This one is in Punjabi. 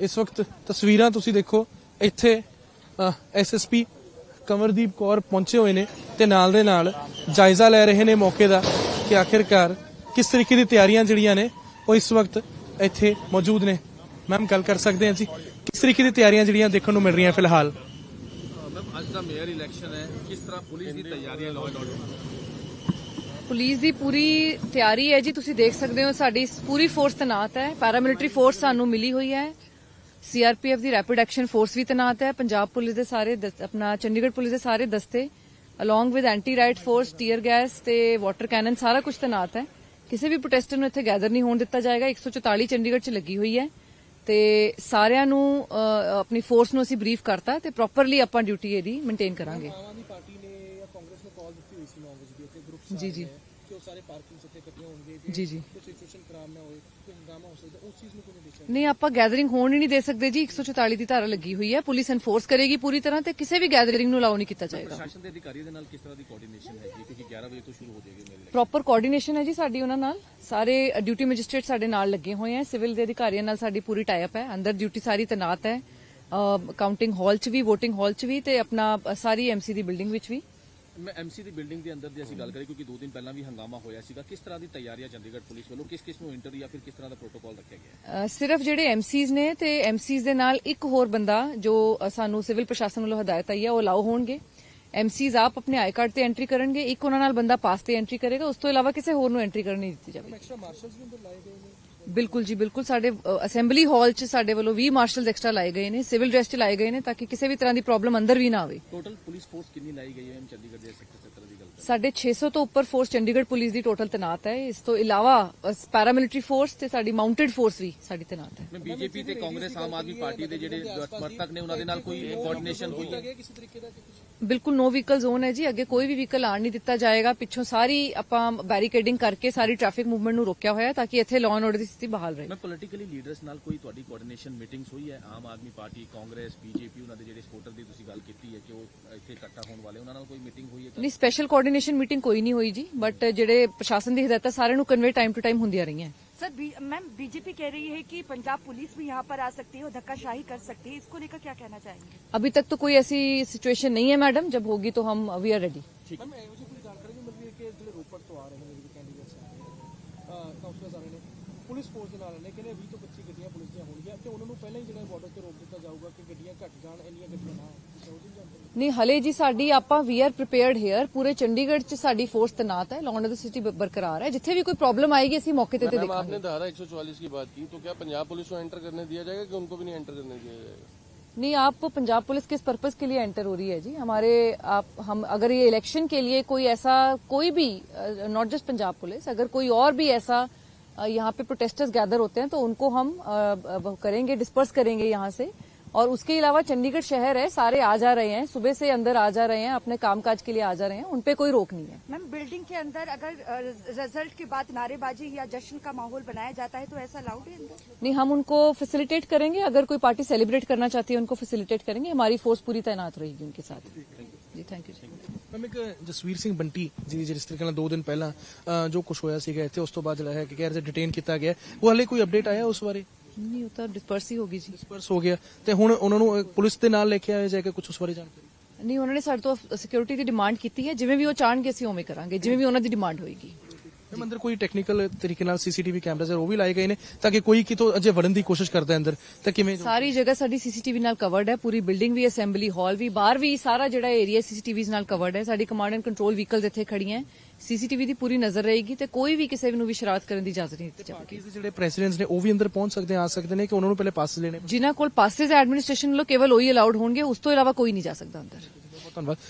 ਇਸ ਵਕਤ ਤਸਵੀਰਾਂ ਤੁਸੀਂ ਦੇਖੋ ਇੱਥੇ ਐਸਐਸਪੀ ਕਮਰਦੀਪ ਕੌਰ ਪਹੁੰਚੇ ਹੋਏ ਨੇ ਤੇ ਨਾਲ ਦੇ ਨਾਲ ਜਾਇਜ਼ਾ ਲੈ ਰਹੇ ਨੇ ਮੌਕੇ ਦਾ ਕਿ ਆਖਿਰਕਾਰ ਕਿਸ ਤਰੀਕੇ ਦੀ ਤਿਆਰੀਆਂ ਜਿਹੜੀਆਂ ਨੇ ਉਹ ਇਸ ਵਕਤ ਇੱਥੇ ਮੌਜੂਦ ਨੇ। ਮੈਮ ਗੱਲ ਕਰ ਸਕਦੇ ਹਾਂ ਜੀ। ਕਿਸ ਤਰੀਕੇ ਦੀ ਤਿਆਰੀਆਂ ਜਿਹੜੀਆਂ ਦੇਖਣ ਨੂੰ ਮਿਲ ਰਹੀਆਂ ਫਿਲਹਾਲ? ਮੈਮ ਅੱਜ ਦਾ ਮੇਅਰ ਇਲੈਕਸ਼ਨ ਹੈ। ਕਿਸ ਤਰ੍ਹਾਂ ਪੁਲਿਸ ਦੀ ਤਿਆਰੀਆਂ ਲਾਅ ਐਂਡ ਆਰਡਰ ਪੁਲਿਸ ਦੀ ਪੂਰੀ ਤਿਆਰੀ ਹੈ ਜੀ ਤੁਸੀਂ ਦੇਖ ਸਕਦੇ ਹੋ ਸਾਡੀ ਪੂਰੀ ਫੋਰਸ ਤੈਨਾਤ ਹੈ। ਪੈਰਾਮਿਲਟਰੀ ਫੋਰਸ ਸਾਨੂੰ ਮਿਲੀ ਹੋਈ ਹੈ। ਸੀਆਰਪੀਐਫ ਦੀ ਰੈਪਿਡ ਐਕਸ਼ਨ ਫੋਰਸ ਵੀ ਤੈਨਾਤ ਹੈ। ਪੰਜਾਬ ਪੁਲਿਸ ਦੇ ਸਾਰੇ ਆਪਣਾ ਚੰਡੀਗੜ੍ਹ ਪੁਲਿਸ ਦੇ ਸਾਰੇ ਦਸਤੇ along with anti riot force tear gas ਤੇ ਵਾਟਰ ਕੈਨਨ ਸਾਰਾ ਕੁਝ ਤੈਨਾਤ ਹੈ। ਕਿਸੇ ਵੀ ਪ੍ਰੋਟੈਸਟਰ ਨੂੰ ਇੱਥੇ ਗੈਦਰ ਨਹੀਂ ਹੋਣ ਦਿੱਤਾ ਜਾਏਗਾ। 144 ਚੰਡੀਗੜ੍ਹ 'ਚ ਲੱਗੀ ਹੋਈ ਹੈ। ਤੇ ਸਾਰਿਆਂ ਨੂੰ ਆਪਣੀ ਫੋਰਸ ਨੂੰ ਅਸੀਂ ਬਰੀਫ ਕਰਤਾ ਤੇ ਪ੍ਰੋਪਰਲੀ ਆਪਾਂ ਡਿਊਟੀ ਇਹਦੀ ਮੇਨਟੇਨ ਕਰਾਂਗੇ। ਆਮ ਆਦਮੀ ਪਾਰਟੀ ਨੇ ਜਾਂ ਕਾਂਗਰਸ ਨੇ ਕਾਲ ਦਿੱਤੀ ਹੋਈ ਸੀ 9 ਵਜੇ ਦੀ ਇੱਥੇ ਗਰੁੱਪ ਜੀ ਸਾਰੇ ਪਾਰਕਿੰਗ ਇੱਥੇ ਇਕੱਠੇ ਹੋਣਗੇ ਜੀ। ਜੀ ਕੋਈ ਸਿਚੁਏਸ਼ਨ ਖਰਾਬ ਨਾ ਹੋਏ ਕੋਈ ਹੰਗਾਮਾ ਹੋ ਸਕਦਾ ਉਸ ਚੀਜ਼ ਨੂੰ ਕੋਈ ਨਹੀਂ ਦੇਖਿਆ? ਨਹੀਂ ਆਪਾਂ ਗੈਦਰਿੰਗ ਹੋਣ ਹੀ ਨਹੀਂ ਦੇ ਸਕਦੇ ਜੀ। 144 ਦੀ ਧਾਰਾ ਲੱਗੀ ਹੋਈ ਹੈ। ਪੁਲਿਸ ਐਨਫੋਰਸ ਕਰੇਗੀ ਪੂਰੀ ਤਰ੍ਹਾਂ ਤੇ ਕਿਸੇ ਵੀ ਗੈਦਰਿੰਗ ਨੂੰ ਅਲਾਉ ਨਹੀਂ ਕੀਤਾ ਜਾਏਗਾ। ਪ੍ਰਸ਼ਾਸਨ ਦੇ ਅਧਿਕਾਰੀਆਂ ਦੇ ਨਾਲ ਕਿਸ ਤਰ੍ਹਾਂ ਦੀ ਕੋਆਰਡੀਨੇਸ਼ਨ ਹੈਗੀ ਕਿਉਂਕਿ 11 ਵਜੇ ਤੋਂ ਸ਼ੁਰੂ ਹੋ ਜਾਏਗੀ ਮੇਲੇ। ਪ੍ਰੋਪਰ ਕੋਆਰਡੀਨੇਸ਼ਨ ਹੈ ਜੀ ਸਾਡੀ ਉਹਨਾਂ ਨਾਲ। ਸਾਰੇ ਡਿਊਟੀ ਮੈਜਿਸਟ੍ਰੇਟ ਸਾਡੇ ਨਾਲ ਲੱਗੇ ਹੋਏ ਹੈ। ਸਿਵਲ ਦੇ ਅਧਿਕਾਰੀਆਂ ਨਾਲ ਸਾਡੀ ਪੂਰੀ ਟਾਈ ਅਪ ਹੈ। ਅੰਦਰ ਡਿਊਟੀ ਸਾਰੀ ਤੈਨਾਤ ਹੈ। ਕਾਊਂਟਿੰਗ ਹਾਲ 'ਚ ਵੀ VOTING ਹਾਲ 'ਚ ਵੀ ਤੇ ਆਪਣਾ ਸਾਰੀ ਐਮਸੀ ਦੀ ਬਿਲਡਿੰਗ ਵਿੱਚ ਵੀ। ਮੈਂ ਐਮਸੀ ਦੀ ਬਿਲਡਿੰਗ ਦੇ ਅੰਦਰ ਦੀ ਅਸੀਂ ਗੱਲ ਕਰੀ ਕਿਉਂਕਿ ਦੋ ਦਿਨ ਪਹਿਲਾਂ ਵੀ ਹੰਗਾਮਾ ਹੋਇਆ ਸੀਗਾ। ਕਿਸ ਤਰ੍ਹਾਂ ਦੀ ਤਿਆਰੀਆਂ ਚੰਡੀਗੜ੍ਹ ਪੁਲਿਸ ਵੱਲੋਂ? ਕਿਸ ਕਿਸ ਨੂੰ ਇੰਟਰ ਜਾਂ ਫਿਰ ਕਿਸ ਤਰ੍ਹਾਂ ਦਾ ਪ੍ਰੋਟੋਕਾਲ ਰੱਖਿਆ ਗਿਆ? ਸਿਰਫ ਜਿਹੜੇ ਐਮਸੀਜ਼ ਨੇ ਤੇ ਐਮਸੀਜ਼ ਦੇ ਨਾਲ ਇੱਕ ਹੋਰ ਬੰਦਾ ਜੋ ਸਾਨੂੰ ਸਿਵਲ ਪ੍ਰਸ਼ਾਸਨ ਵੱਲੋਂ ਹਦਾਇਤ ਆਈ ਹੈ ਉਹ ਅਲਾਉ ਹੋਣਗੇ। ਐਮਸੀਜ਼ ਆਪ ਆਪਣੇ ਆਈ ਕਾਰਡ ਤੇ ਐਂਟਰੀ ਕਰਨਗੇ ਇੱਕ ਉਹਨਾਂ ਨਾਲ ਬੰਦਾ ਪਾਸ ਤੇ ਐਂਟਰੀ ਕਰੇਗਾ ਉਸ ਤੋਂ ਇਲਾਵਾ ਕਿਸੇ ਹੋਰ ਨੂੰ ਐਂਟਰੀ ਕਰਨ ਨਹੀਂ ਦਿੱਤੀ ਜਾਵੇਗੀ। ਐਕਸਟਰਾ ਮਾਰਸ਼ਲਸ ਵੀ ਅੰਦਰ ਲਾਏ ਗਏ ਨੇ। ਬਿਲਕੁਲ ਜੀ ਬਿਲਕੁਲ। ਸਾਡੇ ਅਸੈਂਬਲੀ ਹਾਲ 'ਚ ਸਾਡੇ ਵੱਲੋਂ 20 ਮਾਰਸ਼ਲਸ ਐਕਸਟਰਾ ਲਾਏ ਗਏ ਨੇ ਸਿਵਲ ਡਰੈਸ 'ਚ ਲਾਏ ਗਏ ਨੇ ਤਾਂ ਕਿ ਕਿਸੇ ਵੀ ਤਰ੍ਹਾਂ ਦੀ ਪ੍ਰੋਬਲਮ ਅੰਦਰ ਵੀ ਨਾ ਆਵੇ। ਟੋਟਲ ਪੁਲਿਸ ਫੋਰਸ ਕਿੰਨੀ ਲਾਈ ਗਈ ਹੈ ਚੰਡੀਗੜ੍ਹ ਦੇ ਸੈਕਟਰ ਸੈਕਟਰ ਦੀ ਗੱਲ ਸਾਡੇ 600 ਤੋਂ ਉੱਪਰ ਫੋਰਸ ਚੰਡੀਗੜ੍ਹ ਪੁਲਿਸ ਦੀ ਟੋਟਲ ਤੈਨਾਤ ਹੈ। ਇਸ ਤੋਂ ਇਲਾਵਾ ਪੈਰਾਮਿਲਟਰੀ ਫੋਰਸ ਤੇ ਸਾਡੀ ਮਾਊਂਟਡ ਫੋਰਸ ਵੀ ਸਾਡੀ ਤੈਨਾਤ ਹੈ। ਮੈਂ ਬੀਜੇਪੀ ਤੇ ਕਾਂਗਰਸ ਆਮ ਆਦਮੀ ਪਾਰਟੀ ਦੇ ਜਿਹੜੇ ਸਮਰਥਕ ਨੇ ਉਹਨਾਂ ਦੇ ਨਾਲ ਕੋਈ ਕੋਆਰਡੀਨੇਸ਼ਨ ਹੋਈ? ਹੈ ਕਿਸੇ ਤਰੀਕੇ ਦਾ ਕਿ ਕੁਝ ਬਿਲਕੁਲ ਨੋ ਵਹੀਕਲ ਜ਼ੋਨ ਹੈ ਜੀ। ਅੱਗੇ ਕੋਈ ਵੀ ਵਹੀਕਲ ਆਣ ਨਹੀਂ ਦਿੱਤਾ ਜਾਏਗਾ। ਪਿੱਛੋਂ ਸਾਰੀ ਆਪਾਂ ਬੈਰੀਕੇਡਿੰਗ ਕਰਕੇ ਸਾਰੀ ਟ੍ਰੈਫਿਕ ਮੂਵਮੈਂਟ ਨੂੰ ਰੋਕਿਆ ਹੋਇਆ ਤਾਂ ਕਿ ਇੱਥੇ ਲਾਅ ਐਂਡ ਆਰਡਰ ਦੀ ਸਥਿਤੀ ਬਹਾਲ ਰਹੇ। ਮੈਂ ਪੋਲਿਟੀਕਲੀ ਲੀਡਰਸ ਨਾਲ ਕੋਈ ਤੁਹਾਡੀ ਕੋਆਰਡੀਨੇਸ਼ਨ ਮੀਟਿੰਗਸ ਹੋਈ ਹੈ? ਆਮ ਆਦਮੀ ਪਾਰਟੀ ਕਾਂਗਰਸ ਬੀਜੇਪੀ ਉਹਨਾਂ ਦੇ ਜਿਹੜੇ ਸਪੋਰਟਰ ਦੀ ਤੁਸੀਂ ਗੱਲ ਕੀਤੀ ਹੈ ਕਿ ਉਹ ਇੱਥੇ ਇਕੱਠਾ ਹੋਣ ਵਾਲੇ ਉਹਨਾਂ ਨਾਲ ਕੋਈ ਮੀਟਿੰਗ ਹੋਈ ਹੈ? ਨਹੀਂ ਸਪੈਸ਼ਲ ਕੋਆਰਡੀਨੇਸ਼ਨ ਮੀਟਿੰਗ ਕੋਈ ਨਹੀਂ ਹੋਈ ਜੀ ਬਟ ਜਿਹੜੇ ਪ੍ਰਸ਼ਾਸਨ ਦੀ ਹਦਾਇਤਾਂ ਸਾਰਿਆਂ ਨੂੰ ਕਨਵੇ ਟਾਈਮ ਟੂ ਟਾਈਮ ਹੁੰਦੀਆਂ ਰਹੀਆਂ। सर मैम बीजेपी कह रही है कि पंजाब पुलिस भी यहाँ पर आ सकती है और धक्काशाही कर सकती है। इसको लेकर क्या कहना चाहेंगे? अभी तक तो कोई ऐसी सिचुएशन नहीं है मैडम। जब होगी तो हम वी आर रेडी मुझे जानकारी मिल रही है कि रोपड़ तो आ रहे हैं कैंडिडेट्स ਪੁਲਿਸ ਫੋਰਸ ਦੇ ਨਾਲ ਨੇ ਕਹਿੰਦੇ 20 ਤੋਂ 25 ਗੱਡੀਆਂ ਪੁਲਿਸ ਦੀਆਂ ਹੋਣਗੀਆਂ ਤੇ ਉਹਨਾਂ ਨੂੰ ਪਹਿਲਾਂ ਹੀ ਜਿਹੜਾ ਬਾਰਡਰ ਤੇ ਰੋਕ ਦਿੱਤਾ ਜਾਊਗਾ ਕਿ ਗੱਡੀਆਂ ਘੱਟ ਜਾਣ ਇੰਨੀਆਂ ਗੱਡੀਆਂ ਨਾ ਆਉਣ ਕਿਸੇ ਹੋਰ ਦੀ ਜਾਣਕਾਰੀ ਨਹੀਂ ਹਲੇ ਜੀ ਸਾਡੀ ਆਪਾਂ ਵੀ ਆਰ ਪ੍ਰੀਪੇਅਰਡ ਹੇਅਰ ਪੂਰੇ ਚੰਡੀਗੜ੍ਹ 'ਚ ਸਾਡੀ ਫੋਰਸ ਤੈਨਾਤ ਹੈ ਲੌਂਡ ਦੀ ਸਿਟੀ ਬਰਕਰਾਰ ਹੈ ਜਿੱਥੇ ਵੀ ਕੋਈ ਪ੍ਰੋਬਲਮ ਆਏਗੀ ਅਸੀਂ ਮੌਕੇ ਤੇ ਤੇ मैम ਦੇਖਾਂਗੇ आपने धारा 144 की बात की तो क्या पंजाब पुलिस को एंटर करने दिया जाएगा कि उनको भी नहीं एंटर करने दिया जाएगा नहीं आप पंजाब पुलिस किस पर्पस के लिए एंटर हो रही है जी हमारे आप हम अगर ये इलेक्शन के लिए कोई ऐसा कोई भी नॉट जस्ट पंजाब पुलिस अगर कोई और भी ऐसा अ, यहाँ पे प्रोटेस्टर्स गैदर होते हैं तो उनको हम करेंगे डिस्पर्स करेंगे यहाँ से। और उसके अलावा चंडीगढ़ शहर है सारे आ जा रहे हैं सुबह से अंदर आ जा रहे हैं अपने कामकाज के लिए आ जा रहे हैं उन पे कोई रोक नहीं है। मैम बिल्डिंग के अंदर अगर रिज़ल्ट के बाद नारेबाजी या जश्न का माहौल बनाया जाता है तो ऐसा अलाउड है अंदर? नहीं हम उनको फैसिलिटेट करेंगे अगर कोई पार्टी सेलिब्रेट करना चाहती है उनको फैसिलिटेट करेंगे हमारी फोर्स पूरी तैनात रहेगी उनके साथ। जी थैंक यू ਮੈਂ ਇੱਕ ਜਸਵੀਰ ਸਿੰਘ ਬੰਟੀ ਜੀ ਜਿਸ ਤਰੀਕੇ ਨਾਲ 2 ਦਿਨ ਪਹਿਲਾਂ ਜੋ ਕੁਝ ਹੋਇਆ ਸੀਗਾ ਇੱਥੇ ਉਸ ਤੋਂ ਬਾਅਦ ਜਿਹੜਾ ਹੈ ਕਿ ਗੈਰ ਡਿਟੇਨ ਕੀਤਾ ਗਿਆ ਉਹ ਹਲੇ ਕੋਈ ਅਪਡੇਟ ਆਇਆ ਉਸ ਬਾਰੇ? ਨਹੀਂ ਉਹ ਤਾਂ ਡਿਸਪਰਸ ਹੀ ਹੋ ਗਈ ਜੀ। ਡਿਸਪਰਸ ਹੋ ਗਿਆ। ਤੇ ਹੁਣ ਉਹਨਾਂ ਨੂੰ ਪੁਲਿਸ ਦੇ ਨਾਲ ਲੈ ਕੇ ਆਇਆ ਜਾ ਕੁਝ ਉਸ ਬਾਰੇ ਜਾਣਕਾਰੀ? ਨਹੀਂ ਉਹਨਾਂ ਨੇ ਸਾਡੇ ਤੋਂ ਸਿਕਿਉਰਿਟੀ ਦੀ ਡਿਮਾਂਡ ਕੀਤੀ ਹੈ। ਜਿਵੇਂ ਵੀ ਉਹ ਚਾਹਣਗੇ ਅਸੀਂ ਉਵੇਂ ਕਰਾਂਗੇ। ਜਿਵੇਂ ਵੀ ਉਹਨਾਂ ਦੀ ਡਿਮਾਂਡ ਹੋਏਗੀ। ਮੈਮ ਅੰਦਰ ਕੋਈ ਟੈਕਨੀਕਲ ਤਰੀਕੇ ਨਾਲ ਸੀਸੀਟੀਵੀ ਕੈਮਰਾਜ਼ ਉਹ ਵੀ ਲਾਏ ਗਏ ਨੇ ਤਾਂ ਕਿ ਕੋਈ ਕਿਤੋਂ ਅਜੇ ਵੜਨ ਦੀ ਕੋਸ਼ਿਸ਼ ਕਰਦਾ ਹੈ ਅੰਦਰ ਤਾਂ ਕਿਵੇਂ ਸਾਰੀ ਜਗ੍ਹਾ ਸਾਡੀ ਸੀਸੀਟੀਵੀ ਨਾਲ ਕਵਰਡ ਹੈ ਪੂਰੀ ਬਿਲਡਿੰਗ ਵੀ ਅਸੈਂਬਲੀ ਹਾਲ ਵੀ ਬਾਹਰ ਵੀ ਸਾਰਾ ਜਿਹੜਾ ਏਰੀਆ ਸੀਸੀਟੀਵੀਜ਼ ਨਾਲ ਕਵਰਡ ਹੈ। ਸਾਡੀ ਕਮਾਂਡ ਐਂਡ ਕੰਟਰੋਲ ਵਹੀਕਲਸ ਇੱਥੇ ਖੜੀਆਂ ਸੀਸੀਟੀਵੀ ਦੀ ਪੂਰੀ ਨਜ਼ਰ ਰਹੇਗੀ ਤੇ ਕੋਈ ਵੀ ਕਿਸੇ ਨੂੰ ਵੀ ਸ਼ਰਾਰਤ ਕਰਨ ਦੀ ਇਜਾਜ਼ਤ ਨਹੀਂ ਦਿੱਤੀ ਜਾਵੇਗੀ। ਦੇ ਜਿਹੜੇ ਪ੍ਰੈਜ਼ੀਡੈਂਟਸ ਨੇ ਉਹ ਵੀ ਅੰਦਰ ਪਹੁੰਚ ਸਕਦੇ ਆ ਸਕਦੇ ਨੇ ਕਿ ਉਹਨਾਂ ਨੂੰ ਪਹਿਲੇ ਪਾਸ ਲੈਣੇ ਜਿਨ੍ਹਾਂ ਕੋਲ ਪਾਸਿਸ ਐਡਮਿਨਿਸਟ੍ਰੇਸ਼ਨ ਵੱਲੋਂ ਕੇਵਲ ਉਹੀ ਅਲਾਉਡ ਹੋਣਗੇ ਉਸ ਤੋਂ ਇਲਾਵਾ ਕੋਈ ਨਹੀਂ ਜਾ ਸਕਦਾ ਅੰਦਰ। ਬਹੁਤ ਧੰਨਵਾਦ।